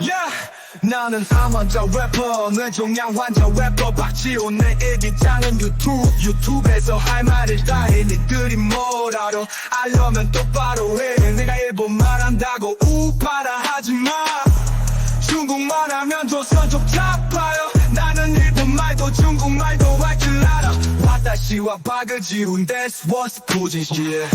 Yeah, 나는 암환자 래퍼. 뇌종양 환자 래퍼. 박지호 내 일기장은 유튜브. 유튜브에서 할 말을 다해. 니들이 뭘 알아? 알려면 똑바로 해. 내가 일본 말 한다고 우파라 하지마. 중국말 하면 조선족 잡아요. 나는 일본 말도 중국말도 할 줄 알아. 와다시와 박을지운 that's what's 부진 yeah.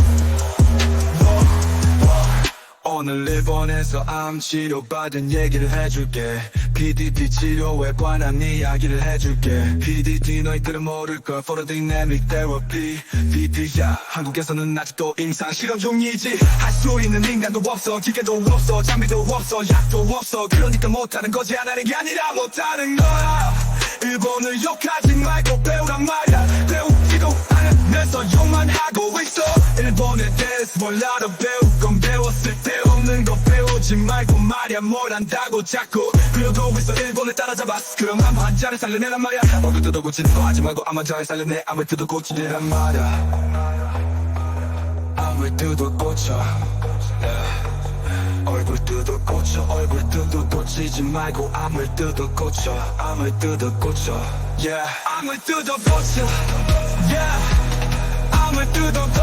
오늘 일본에서 암 치료받은 얘기를 해줄게. PDT 치료에 관한 이야기를 해줄게. PDT 너희들은 모를 걸 For the Dynamic Therapy. PD야 한국에서는 아직도 임상 실험 중이지. 할 수 있는 인간도 없어 기계도 없어 장비도 없어 약도 없어. 그러니까 못하는 거지 안 하는 게 아니라 못하는 거야. 일본을 욕하지 말고 배우란 말이야. 배우기도 않으면서 욕만 하고 있어. 일본에 대해서 몰라도 배울 건 배우지 말이야 뭘 안다고 자꾸. 그러고 있어 일본을 따라잡았어 그럼 암 환자를 살려내란 말이야. 얼굴 뜯어 고치는 거 하지 말고 암 환자를 살려내. 암을 뜯어 고치란 말이야. 암을 뜯어 고쳐. 얼굴 뜯어 고쳐. 얼굴 뜯어 고치지 말고 암을 뜯어 고쳐. 암을 뜯어 고쳐. yeah 암을 뜯어 고쳐. yeah 암을 뜯어 고쳐